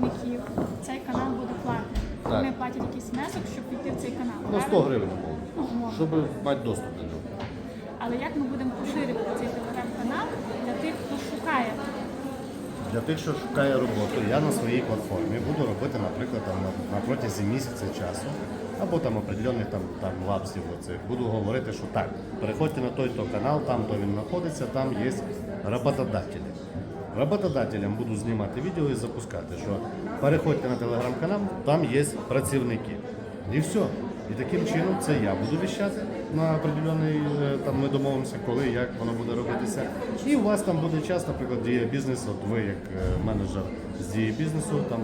працівників цей канал буде платний. Так. Вони платять якийсь внесок, щоб піти в цей канал. Ну, 100 правильно? гривень умовно, щоб мати доступ до нього. Але як ми будемо поширювати цей телеграм-канал для тих, хто шукає? Для тих, що шукає роботу, я на своїй платформі буду робити, наприклад, там, на, на протязі місяця часу, або там определених там, там лапсів оцих. Буду говорити, що так, переходьте на той-то канал, там то він знаходиться, там є роботодателі. Роботодателям буду знімати відео і запускати, що переходьте на телеграм-канал, там є працівники. І все. І таким чином це я буду віщати на определений, е, там ми домовимося, коли, як воно буде робитися. І у вас там буде час, наприклад, діє бізнес, от ви як е, менеджер з дії бізнесу, там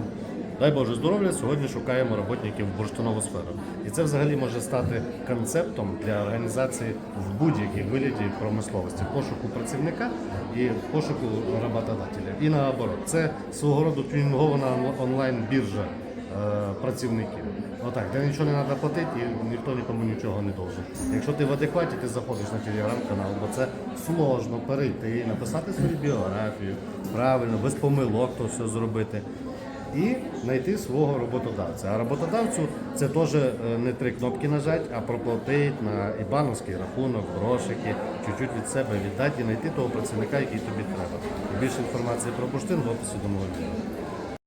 дай Боже здоров'я, сьогодні шукаємо роботників в бурштинову сферу. І це взагалі може стати концептом для організації в будь-якій вигляді промисловості, пошуку працівника і пошуку роботодателя. І наоборот, це свого роду тюнінгована онлайн-біржа е, працівників. Отак, де нічого не треба платити і ніхто нікому нічого не должен. Якщо ти в адекваті, ти заходиш на телеграм-канал, бо це сложно перейти, написати свою біографію, правильно, без помилок то все зробити. І знайти свого роботодавця. А роботодавцю це теж е, не три кнопки нажати, а проплатити на ібановський рахунок, грошики, чуть-чуть від себе віддати і знайти того працівника, який тобі треба. Більше інформації про бурштин в описі до мого відео.